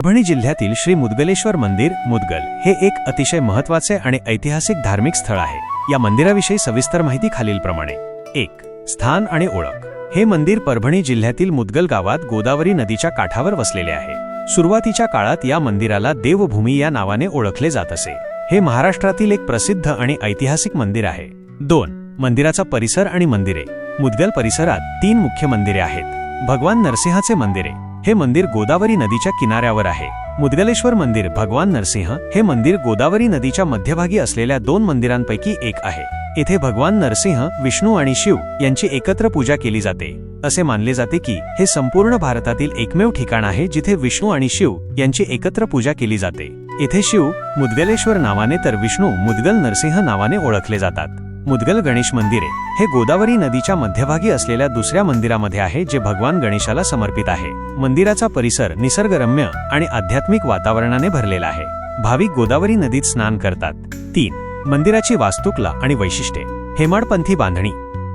परभणी जिल्ह्यातील श्री मुदगलेश्वर मंदिर मुदगल हे एक अतिशय महत्त्वाचे आणि ऐतिहासिक धार्मिक स्थळ आहे. या मंदिराविषयी सविस्तर माहिती खालीलप्रमाणे. एक स्थान आणि ओळख. हे मंदिर परभणी जिल्ह्यातील मुदगल गावात गोदावरी नदीच्या काठावर वसलेले आहे. सुरुवातीच्या काळात या मंदिराला देवभूमी या नावाने ओळखले जात असे. हे महाराष्ट्रातील एक प्रसिद्ध आणि ऐतिहासिक मंदिर आहे. दोन मंदिराचा परिसर आणि मंदिरे. मुदगल परिसरात तीन मुख्य मंदिरे आहेत. भगवान नरसिंहाचे मंदिरे. हे मंदिर गोदावरी नदीच्या किनाऱ्यावर आहे. मुदगलेश्वर मंदिर भगवान नरसिंह हे मंदिर गोदावरी नदीच्या मध्यभागी असलेल्या दोन मंदिरांपैकी एक आहे. येथे भगवान नरसिंह विष्णू आणि शिव यांची एकत्र पूजा केली जाते. असे मानले जाते की हे संपूर्ण भारतातील एकमेव ठिकाण आहे जिथे विष्णू आणि शिव यांची एकत्र पूजा केली जाते. येथे शिव मुदगलेश्वर नावाने तर विष्णू मुदगल नरसिंह नावाने ओळखले जातात. मुदगल गणेश मंदिरे. हे गोदावरी नदीच्या मध्यभागी असलेल्या दुसऱ्या मंदिरामध्ये आहे जे भगवान गणेशाला समर्पित आहे. मंदिराचा परिसर निसर्गरम्य आणि आध्यात्मिक वातावरणाने भरलेला आहे. भाविक गोदावरी नदीत स्नान करतात. तीन मंदिराची वास्तुकला आणि वैशिष्ट्ये. हेमाडपंथी बांधणी.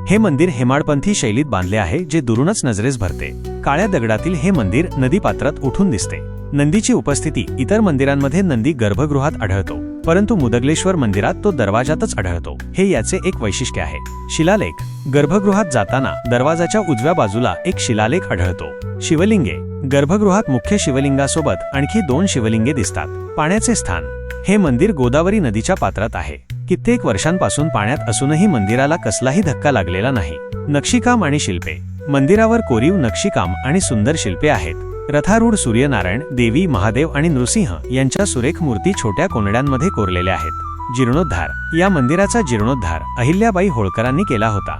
हे मंदिर हेमाडपंथी शैलीत बांधले आहे जे दुरूनच नजरेस भरते. काळ्या दगडातील हे मंदिर नदीपात्रात उठून दिसते. नंदीची उपस्थिती इतर मंदिरांमध्ये नंदी गर्भगृहात आढळतो. परंतु मुदगलेश्वर मंदिरात तो दरवाजातच आढळतो. हे याचे एक वैशिष्ट्य आहे. शिलालेख. गर्भगृहात जाताना दरवाजाच्या उजव्या बाजूला एक शिलालेख आढळतो. शिवलिंगे. गर्भगृहात मुख्य शिवलिंगासोबत आणखी दोन शिवलिंगे दिसतात. पाण्याचे स्थान. हे मंदिर गोदावरी नदीच्या पात्रात आहे. कित्येक वर्षांपासून पाण्यात असूनही मंदिराला कसलाही धक्का लागलेला नाही. नक्षीकाम आणि शिल्पे. मंदिरावर कोरीव नक्षीकाम आणि सुंदर शिल्पे आहेत. रथारूढ सूर्यनारायण देवी महादेव आणि नृसिंह यांच्या सुरेख मूर्ती छोट्या कोंडड्यांमध्ये कोरलेल्या आहेत. जीर्णोद्धार. या मंदिराचा जीर्णोद्धार अहिल्याबाई होळकरांनी केला होता.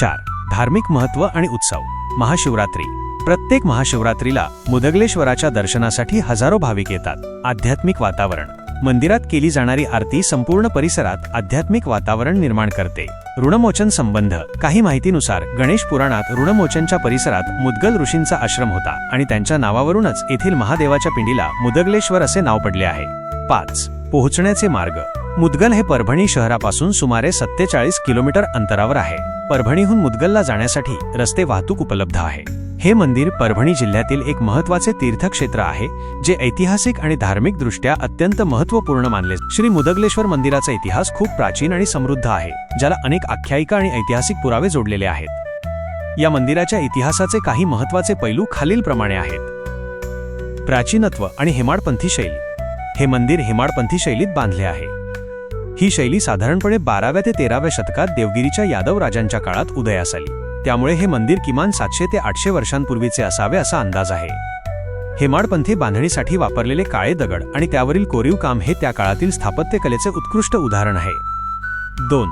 चार. धार्मिक महत्त्व आणि उत्सव. महाशिवरात्री. प्रत्येक महाशिवरात्रीला मुदगलेश्वराच्या दर्शनासाठी हजारो भाविक येतात. आध्यात्मिक वातावरण. मंदिरात केली जाणारी आरती संपूर्ण परिसरात आध्यात्मिक वातावरण निर्माण करते. ऋणमोचन संबंध. काही माहितीनुसार गणेश पुराणात ऋणमोचनच्या परिसरात मुदगल ऋषींचा आश्रम होता आणि त्यांच्या नावावरूनच येथील महादेवाच्या पिंडीला मुदगलेश्वर असे नाव पडले आहे. पाच. पोहोचण्याचे मार्ग. मुदगल हे परभणी शहरापासून सुमारे सत्तेचाळीस किलोमीटर अंतरावर आहे. परभणीहून मुदगलला जाण्यासाठी रस्ते वाहतूक उपलब्ध आहे. हे मंदिर परभणी जिल्ह्यातील एक महत्त्वाचे तीर्थक्षेत्र आहे जे ऐतिहासिक आणि धार्मिक दृष्ट्या अत्यंत महत्त्वपूर्ण मानले श्री मुदगलेश्वर मंदिराचा इतिहास खूप प्राचीन आणि समृद्ध आहे ज्याला अनेक आख्यायिका आणि ऐतिहासिक पुरावे जोडलेले आहेत. या मंदिराच्या इतिहासाचे काही महत्त्वाचे पैलू खालीलप्रमाणे आहेत. प्राचीनत्व आणि हेमाडपंथी शैली. हे मंदिर हेमाडपंथी शैलीत बांधले आहे. ही शैली साधारणपणे बाराव्या ते तेराव्या शतकात देवगिरीच्या यादव राजांच्या काळात उदयास आली. त्यामुळे हे मंदिर किमान सातशे ते आठशे वर्षांपूर्वीचे असावे असा अंदाज आहे. हेमाडपंथी बांधणीसाठी वापरलेले काळे दगड आणि त्यावरील कोरीव काम हे त्या काळातील स्थापत्यकलेचे उत्कृष्ट उदाहरण आहे. दोन.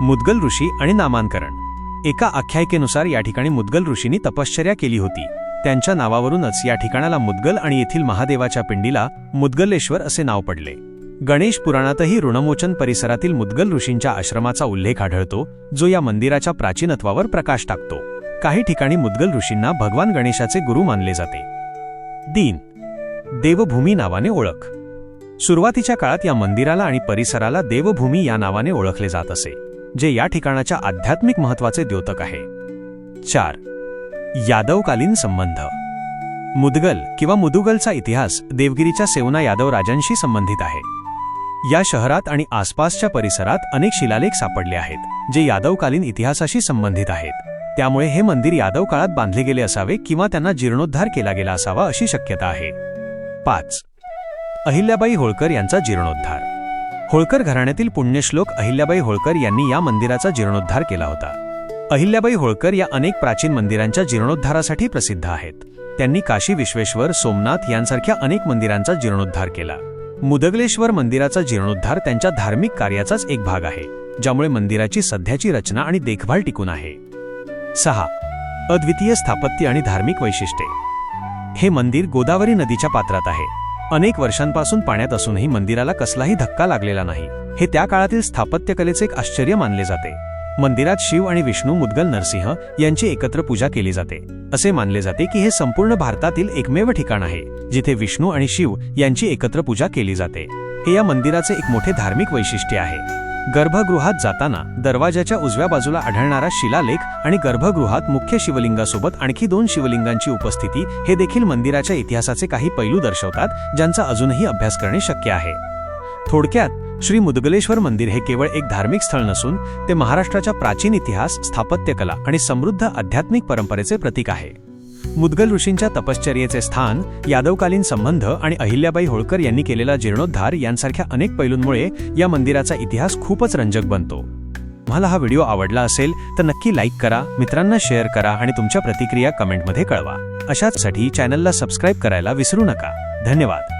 मुदगल ऋषी आणि नामांकरण. एका आख्यायिकेनुसार या ठिकाणी मुदगल ऋषींनी तपश्चर्या केली होती. त्यांच्या नावावरूनच या ठिकाणाला मुदगल आणि येथील महादेवाच्या पिंडीला मुदगलेश्वर असे नाव पडले. गणेश पुराणातही ऋणमोचन परिसरातील मुदगल ऋषींच्या आश्रमाचा उल्लेख आढळतो जो या मंदिराच्या प्राचीनत्वावर प्रकाश टाकतो. काही ठिकाणी मुद्गल ऋषींना भगवान गणेशाचे गुरु मानले जाते. दीन देवभूमी नावाने ओळख. सुरुवातीच्या काळात या मंदिराला आणि परिसराला देवभूमी या नावाने ओळखले जात असे जे या ठिकाणाच्या आध्यात्मिक महत्त्वाचे द्योतक आहे. चार यादवकालीन संबंध. मुदगल किंवा मुदुगलचा इतिहास देवगिरीच्या सेवना यादव राजांशी संबंधित आहे. या शहरात आणि आसपासच्या परिसरात अनेक शिलालेख सापडले आहेत जे यादवकालीन इतिहासाशी संबंधित आहेत. त्यामुळे हे मंदिर यादव काळात बांधले गेले असावे किंवा त्यांना जीर्णोद्धार केला गेला असावा अशी शक्यता आहे. पाच. अहिल्याबाई होळकर यांचा जीर्णोद्धार. होळकर घराण्यातील पुण्यश्लोक अहिल्याबाई होळकर यांनी या मंदिराचा जीर्णोद्धार केला होता. अहिल्याबाई होळकर या अनेक प्राचीन मंदिरांच्या जीर्णोद्धारासाठी प्रसिद्ध आहेत. त्यांनी काशी विश्वेश्वर सोमनाथ यांसारख्या अनेक मंदिरांचा जीर्णोद्धार केला. मुदगलेश्वर मंदिराचा जीर्णोद्धार त्यांच्या धार्मिक कार्याचाच एक भाग आहे ज्यामुळे मंदिराची सध्याची रचना आणि देखभाल टिकून आहे. सहा. अद्वितीय स्थापत्य आणि धार्मिक वैशिष्ट्ये. हे मंदिर गोदावरी नदीच्या पात्रात आहे. अनेक वर्षांपासून पाण्यात असूनही मंदिराला कसलाही धक्का लागलेला नाही. हे त्या काळातील स्थापत्यकलेचे एक आश्चर्य मानले जाते. मंदिरात शिव आणि विष्णू मुद्गल नरसिंह यांची एकत्र पूजा केली जाते. असे मानले जाते की हे संपूर्ण भारतातील एकमेव ठिकाण आहे जिथे विष्णू आणि शिव यांची एकत्र पूजा केली जाते. हे या मंदिराचे एक मोठे धार्मिक वैशिष्ट्य आहे. गर्भगृहात जाताना दरवाजाच्या उजव्या बाजूला आढळणारा शिलालेख आणि गर्भगृहात मुख्य शिवलिंगासोबत आणखी दोन शिवलिंगांची उपस्थिती हे देखील मंदिराच्या इतिहासाचे काही पैलू दर्शवतात ज्यांचा अजूनही अभ्यास करणे शक्य आहे. थोडक्यात श्री मुदगलेश्वर मंदिर हे केवळ एक धार्मिक स्थळ नसून ते महाराष्ट्राच्या प्राचीन इतिहास स्थापत्यकला आणि समृद्ध आध्यात्मिक परंपरेचे प्रतीक आहे. मुदगल ऋषींच्या तपश्चर्येचे स्थान यादवकालीन संबंध आणि अहिल्याबाई होळकर यांनी केलेला जीर्णोद्धार यांसारख्या अनेक पैलूंमुळे या मंदिराचा इतिहास खूपच रंजक बनतो. तुम्हाला हा व्हिडिओ आवडला असेल तर नक्की लाईक करा मित्रांना शेअर करा आणि तुमच्या प्रतिक्रिया कमेंटमध्ये कळवा. अशाचसाठी चॅनलला सबस्क्राईब करायला विसरू नका. धन्यवाद.